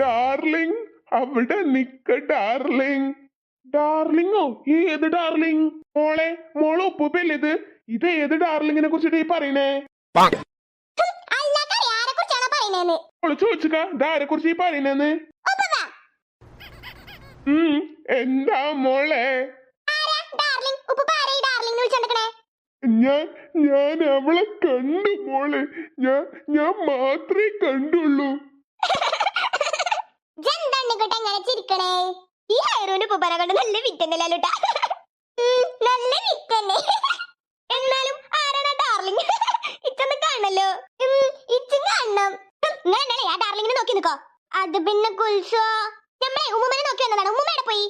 Darling അവിടെ നിക്ക darling ഡാർലിംഗോ ഈ ഏത് ഡാർലിംഗ് മോളെ മോളെ ഉപ്പുപ്പല്ലേ ഇത്? ഇത് ഏത് ഡാർലിങ്ങിനെ കുറിച്ചിട്ട് ഈ പറയണേ? മോൾ ചോദിച്ചുക ഇതാരെ കുറിച്ച് ഈ പറയണെന്ന്? ഉം എന്താ മോളെ? ഞാൻ ഞാൻ അവളെ കണ്ടു മോളെ. ഞാൻ ഞാൻ മാത്രമേ കണ്ടുള്ളൂ ജന്തണ്ണിക്കുട്ട എങ്ങനെ ചിരിക്കണേ ഈ ഹൈറൂന്റെ നല്ല നല്ല വിറ്റന്നല്ലോട്ടാ. നല്ല വിറ്റന്നെ. എന്നാലും ആരാണ് ഡാർലിംഗ്? ഇച്ചൊന്ന് കാണല്ലോ. ഇച്ചും കാണണം. ഞാനല്ലേ ആ ഡാർലിങ്ങിനെ നോക്കി നിക്കോ. അത് പിന്നെ കുൽസോ നമ്മളെ ഉമ്മുമ്മനെ നോക്കി വന്നതാണ്. ഉമ്മുമ്മയുടെ പോയി?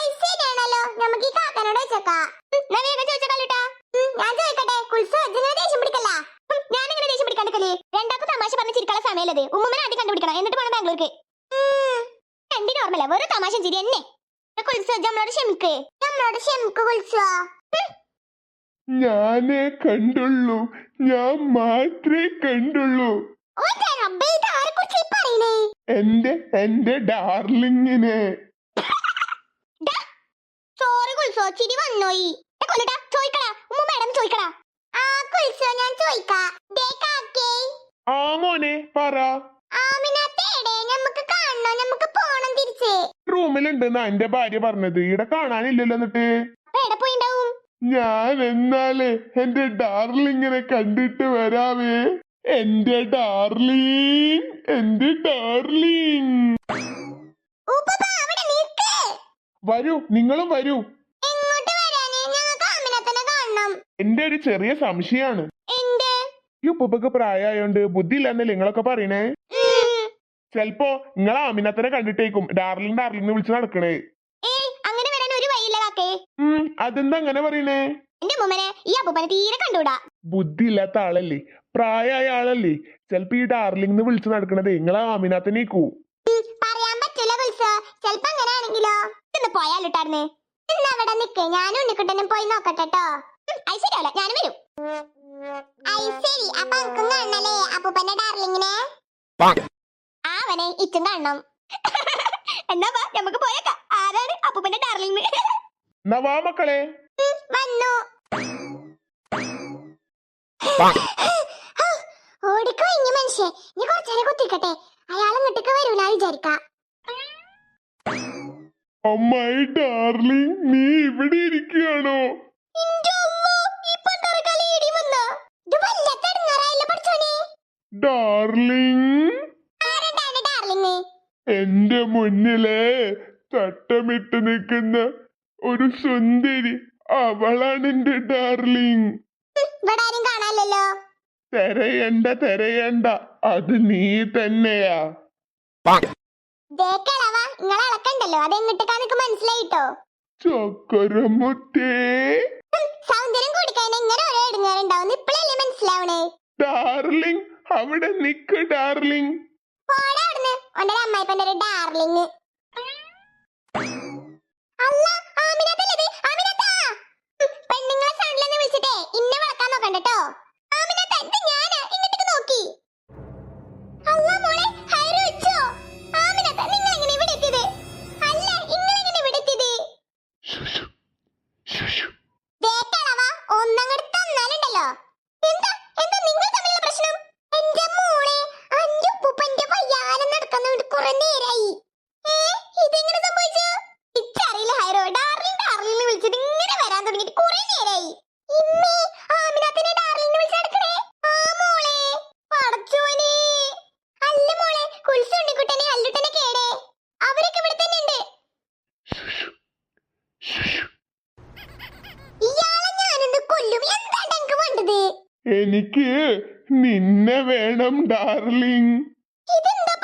ഐശ്വര്യാണല്ലോ നമുക്ക് ഈ കാക്കനോട് വെച്ചേക്കാ വേഗം ചോദിച്ചേക്കാലൂട്ടാ. ഞാൻ കുൽസോ ഇങ്ങനെ ദേഷ്യം പിടിക്കല്ല? ഞാൻ ഇങ്ങനെ ദേഷ്യം പിടിക്കാണ്ടിക്കൽ രണ്ടാക്കും തമാശ പറഞ്ഞ് ചിരിക്കാനുള്ള സമയമല്ലത് ഉമ്മുമ്മനെ ആദ്യം കണ്ടുപിടിക്കണം. എന്നിട്ട് പോണം ബാംഗ്ലൂർക്ക്. രണ്ടി നോർമല വെറും തമാശ ചിരി എന്നെ കുൽസോ നമ്മളോട് ക്ഷമിക്ക്. നമ്മളോട് ക്ഷമിക്ക് കുൽസോ. ഞാനേ കണ്ടുള്ളു. ഞാൻ മാത്രേ കണ്ടുള്ളൂ. എന്റെ എന്റെ ഡാർലിങ്ങിനെ. സോറി കുൽസോ ചിരി വന്നോയി. ഏ, കൊല്ലട്ടാ ചോദിക്കടാ ഉമ്മ മേഡം ചോദിക്കടാ ആ കുൽസോ ഞാൻ ചോദിക്കാ ദേ കാക്കേ. ആ മോനെ പറ. ആമിനത്തേടെ നമുക്ക് കാണണോ നമുക്ക് തിരിച്ച് റൂമിലുണ്ടെന്നാ എന്റെ ഭാര്യ പറഞ്ഞത്. ഇവിടെ കാണാനില്ലല്ലോ എന്നിട്ട്. അപ്പൊ എവിടെ പോയിണ്ടാവും ഞാൻ എന്നാലേ എന്റെ ഡാർലിങ്ങിനെ കണ്ടിട്ട് വരാവേ. എന്റെ ഡാർലിങ് എന്റെ ഡാർലിങ് അവിടെ നിക്ക്. വരൂ നിങ്ങളും വരൂ. എങ്ങോട്ട് വരാനേ? ഞങ്ങൾക്ക് ആമിനത്തനെ കാണണം. എന്റെ ഒരു ചെറിയ സംശയാണ്. എന്റെ ഈ ഉപ്പക്ക് പ്രായമായോണ്ട് ബുദ്ധി ഇല്ലെന്നല്ലേ നിങ്ങളൊക്കെ പറയണേ. ചെലപ്പോ നിങ്ങളെ ആമിനത്തിനെ കണ്ടിട്ടേക്കും. ഡാർലിൻ ഡാർലിൻ എന്ന് വിളിച്ച് നടക്കണേ. ഏയ് അങ്ങനെ വരാൻ ഒരു വഴിയില്ല കാക്കേ. ഉം അതെന്താ അങ്ങനെ പറയണേ? എന്റെ മുമ്മനെ ഈ അപ്പൂപ്പനെ തീരെ കണ്ടൂടാ. ബുദ്ധി ഇല്ലാത്ത ആളല്ലേ. പ്രായമായ ആളല്ലേ. ചെലപ്പോ ഈ ഡാർലിംഗ് എന്ന് വിളിച്ച് നടക്കണത് നിങ്ങളെ ആമിനത്തിനേക്കൂ. പറയാൻ പറ്റില്ല കുൽസോ ചെലപ്പോ അങ്ങനെ ആണെങ്കിലോ ഇന്ന് പോയാലിട്ടാർന്ന് ഇന്ന് അവിടെ നിക്ക്. ഞാനും ഉണ്ണിക്കുട്ടനും പോയി നോക്കട്ടെ ട്ടോ അത് ശരിയല്ല ഞാനും വരും. അത് ശരി. അപ്പൊ അനക്കും കാണണല്ലേ അപ്പൂപ്പന്റെ ഡാർലിങ്ങിനെ? അവനെ ഇച്ചും കാണണം എന്നാ വാ നമുക്ക് പോയേക്കാം. ആരാണ് അപ്പൂപ്പന്റെ ഡാർലിംഗ് എന്നാ വാ മക്കളെ. വന്നു. ഓടിക്കോ ഇനി മനുഷ്യൻ. നീ കുറച്ചേരെ കുത്തിക്കട്ടെ. അയാൾ ഇങ്ങോട്ടേക്ക് വരൂല വിചാരിക്കാം. അമ്മായി ഡാർലിംഗ് നീ ഇവിടെ ഇരിക്കുകയാണോ? ഡാർലിംഗ്. എന്റെ മുന്നിലെ തട്ടമിട്ട് നിൽക്കുന്ന ഒരു സുന്ദരി അവളാണ് എന്റെ ഡാർലിംഗ്. തെരയണ്ട തെരയണ്ട. അത് നീ തന്നെയാ. ചക്കരമുത്തേ. സൗന്ദര്യം കൂടിക്കഴിഞ്ഞാൽ ഇങ്ങനെ ഓരോ ഇടുങ്ങാറുണ്ടാവും ഇപ്പഴല്ലേ മനസ്സിലാവണേ? ഡാർലിംഗ് അവിടെ നിക്ക് ഡാർലിംഗ്. ഓന്റെ അമ്മായിപ്പന്റെ ഒരു ഡാർലിങ് അല്ല ആമിനത്തല്ലേ? ആമിനത്താ! പെണ്ണുങ്ങളെ സൗണ്ടിലൊന്ന് വിളിച്ചിട്ടേ ഇന്നെ വളക്കാൻ നോക്കണ്ട എനിക്ക് നിന്നെ വേണം ഡാർലിംഗ് ഇതെന്താ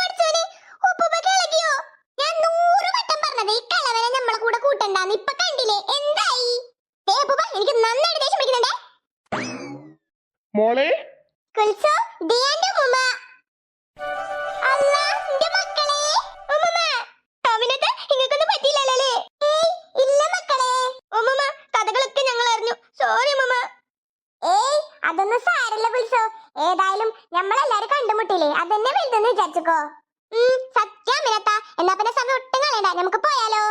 ഏതായാലും നമ്മളെല്ലാരും കണ്ടുമുട്ടില്ലേ? അതന്നെ വലുതെന്ന് വിചാരിച്ചോ എന്നാ പിന്നെ സമയം ഒട്ടും കളയണ്ട. നമുക്ക് പോയാലോ?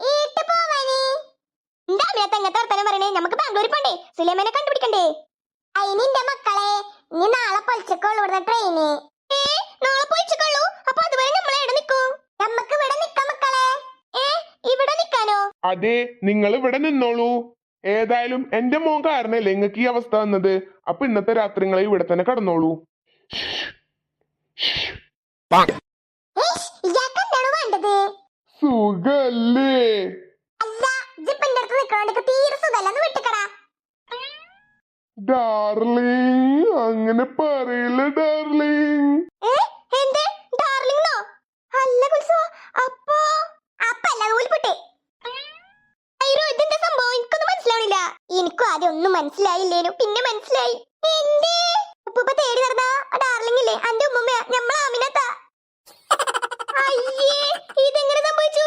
ഈട്ട് പോവാന്. എന്താ മിനത്ത തെങ്ങത്തെ വർത്തനം പറയണേ? നമുക്ക് ബാംഗ്ലൂരിൽ പോണ്ടേ? സുലൈമാനെ കണ്ടുപിടിക്കണ്ടേ? അയിനിന്റെ മക്കളെ നീ നാളെ പൊളിച്ചക്കുള്ളൂ ഇവിടുത്തെ ട്രെയിന് നാളെ പൊളിച്ചക്കുള്ളൂ അപ്പൊ അതുവരെ നമ്മളെ എവിടെ നിക്കും നമുക്ക് ഇവിടെ നിക്കാം മക്കളെ. ഏ ഇവിടെ നിക്കാനോ അതെ നിങ്ങൾ ഇവിടെ നിന്നോളൂ. ഏതായാലും എന്റെ മോൻ കാരണല്ലേ നിങ്ങൾക്ക് ഈ അവസ്ഥ വന്നത്? അപ്പൊ ഇന്നത്തെ രാത്രി നിങ്ങൾ ഇവിടെ തന്നെ കടന്നോളൂ. സുഖല്ലേ? ഡാർലിംഗ് അങ്ങനെ പറയില്ല ഡാർലിംഗ് ഏ എന്ത് ഡാർലിംഗോ അല്ല കുൽസോ അപ്പോ അപ്പല്ല നൂൽപുട്ട് അയ്യോ ഇതെന്താ സംഭവം എനിക്കൊന്നും മനസ്സിലാവണില്ല ഒന്നും മനസ്സിലായില്ലേനു. പിന്നെ മനസ്സിലായി. എന്തേ? ഉപ്പുപ്പ തേടി നടന്ന ഡാർലിംഗ് ഇല്ലേ അന്റെ ഉമ്മ ഞമ്മളെ ആമിനത്ത. അയ്യേ ഇതെങ്ങനെ സംഭവിച്ചു?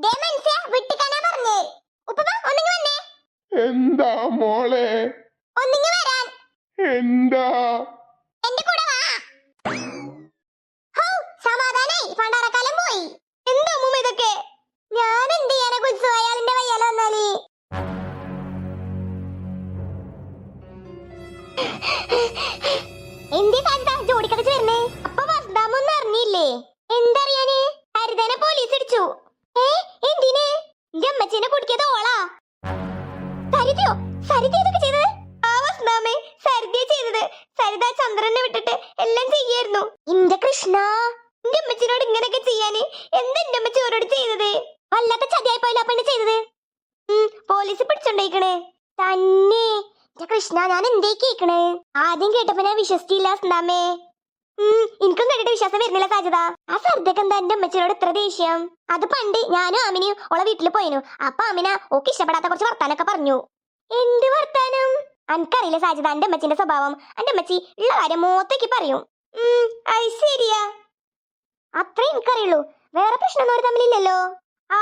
ദേ മനസ്സേ വിട്ടിക്കാനാ പറഞ്ഞേ. ഉപ്പുപ്പ ഒന്നിങ്ങി വന്നേ. എന്താ മോളെ? ഒന്നിങ്ങി വരാൻ. എന്താ? എന്റെ കൂടെ വാ. ഹോ സമാധാനായി. പണ്ടാരക്കാലം പോയി. ഏ എന്തിന്? എന്റെ അമ്മച്ചീനെ കുടിക്കാതെ ഓളാ. സരിതയോ? സരിത ഇതൊക്കെ ചെയ്തത്? ആ വസ്താമേ സരിതയെ ചെയ്തത്. ചന്ദ്രനെ വിട്ടിട്ട് എല്ലാം ചെയ്യായിരുന്നു. ഇന്റെ കൃഷ്ണ എന്റെ അമ്മച്ചിനോട് ഇങ്ങനെയൊക്കെ ചെയ്യാന് എന്താ അമ്മച്ചി ഓരോട് ചെയ്തത്? വല്ലാത്ത ചതിയായി പോയില്ല പെണ്ണ് ചെയ്തത്? പോലീസ് പിടിച്ചോണ്ടേക്കണേ തന്നെ. കൃഷ്ണ ഞാൻ എന്തേ കേക്കണേ? ആദ്യം കേട്ടപ്പോ ഞാൻ വിശ്വസിച്ചില്ല സ്നാമേ എനിക്കും കേട്ടിട്ട് വിശ്വാസം വരുന്നില്ല സാധ്യത ആ സരിതക്ക് എന്താ എന്റെ അമ്മച്ചിനോട് ഇത്ര ദേഷ്യം? അത് പണ്ട് ഞാനും അമിനിയും ഓളെ വീട്ടിൽ പോയിനു. അപ്പൊ അമിന ഓക്ക് ഇഷ്ടപ്പെടാത്ത കുറച്ച് വർത്താനൊക്കെ പറഞ്ഞു. എന്ത് വർത്താനം? എനിക്കറിയില്ല സാജിത എന്റെ അമ്മച്ചിന്റെ സ്വഭാവം? എന്റെ അമ്മച്ചി ഉള്ള കാര്യം മൂത്തേക്ക് പറയും. അത് ശരിയാ. അത്രേ എനിക്കറിയുള്ളൂ. വേറെ പ്രശ്നമൊന്നും ഒരു തമ്മിലില്ലല്ലോ. ആ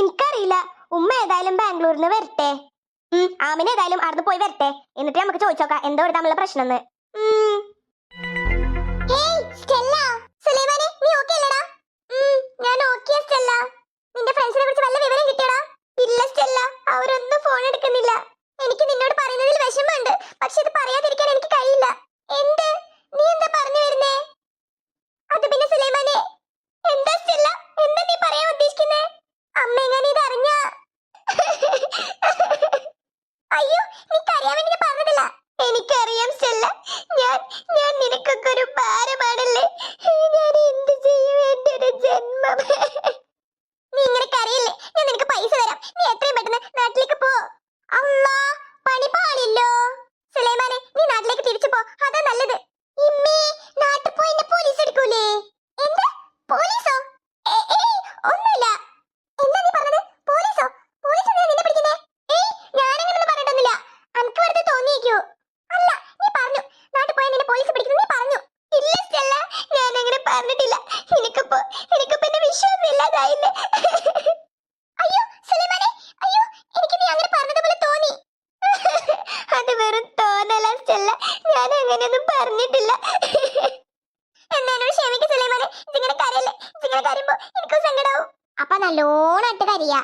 എനിക്കറിയില്ല. ഉമ്മ ഏതായാലും ബാംഗ്ലൂരിൽ നിന്ന് വരട്ടെ ആമിന ഏതായാലും അവിടുന്ന് പോയി വരട്ടെ. എന്നിട്ട് നമുക്ക് ചോദിച്ചോക്കാം എന്താ ഒരു തമ്മിലുള്ള പ്രശ്നം എന്ന് ഞാൻ ഓക്കേ സ്റ്റെല്ല. നിന്റെ ഫ്രണ്ട്സിനെ കുറിച്ച് വല്ല വിവരം കിട്ടിയടാ? ഇല്ല സ്റ്റെല്ല അവരൊന്നും ഫോൺ എടുക്കുന്നില്ല. എനിക്ക് നിന്നോട് പറയുന്നതിൽ വിഷമമുണ്ട്. പക്ഷെ ഇത് പറയാതിരിക്കാൻ എനിക്ക് കഴിയില്ല. എന്ത്? നീ എന്താ പറഞ്ഞു വരുന്നേ? അത് പിന്നെ സുലൈമാനെ. എന്താ സ്റ്റെല്ല? എന്താ നീ പറയാൻ ഉദ്ദേശിക്കുന്നേ? അമ്മ എങ്ങനെ ഇത് അറിഞ്ഞ? അയ്യോ നീ കരയാൻ വേണ്ടി പറഞ്ഞതില്ല? എനിക്കറിയാം സ്റ്റെല്ല. ഞാൻ ഞാൻ നിനക്കൊക്കെ ഒരു ഭാരമാണല്ലേ ഞാൻ എന്ത് ചെയ്യും എന്റെ ഒരു ജന്മം നീ ഇങ്ങനെ കരയില്ലേ ഞാൻ നിനക്ക് പൈസ തരാം നീ എത്രയും പെട്ടെന്ന് നാട്ടിലേക്ക് പോ അല്ലാ പണി പാളില്ലോ സുലൈമാനെ നീ നാട്ടിലേക്ക് തിരിച്ചു പോ അതാ നല്ലത് ഇമ്മേ നാട്ടിൽ പോയി എന്നെ പോലീസ് എടുക്കൂലേ എന്ത് പോലീസോ ഏ- ഏയ്, ഒന്നുമില്ല എന്താ നീ പറഞ്ഞത് പോലീസോ പോലീസ് എന്തിനാ നിന്നെ പിടിക്കുന്നേ ഏയ് ഞാനങ്ങനൊന്നും പറഞ്ഞിട്ടൊന്നുമില്ല അനക്ക് വെറുതെ തോന്നിയേക്കോ അല്ല നീ പറഞ്ഞു നാട്ടിൽ പോയി നിന്നെ പോലീസ് പിടിക്കുന്നു നീ പറഞ്ഞു ഇല്ല സ്റ്റെല്ല ഞാൻ അങ്ങനെ പറഞ്ഞിട്ടില്ല എനിക്കിപ്പോ എനിക്കിപ്പോ എന്നെ വിശ്വാസം ഇല്ലാതായില്ലേ അയ്യോ സുലൈമാനെ അയ്യോ എനിക്ക് നീ അങ്ങനെ പറഞ്ഞതുപോലെ തോന്നി. അത് വെറും തോന്നല സ്റ്റെല്ല ഞാൻ അങ്ങനെയൊന്നും പറഞ്ഞിട്ടില്ല. എന്നാലും ക്ഷമിക്ക് സുലൈമാനെ. ഇതിങ്ങനെ കരയല്ലേ? ഇതിങ്ങനെ കരയുമ്പോ എനിക്കും സങ്കടാവും. അപ്പൊ നല്ലോണായിട്ട് കരയാ.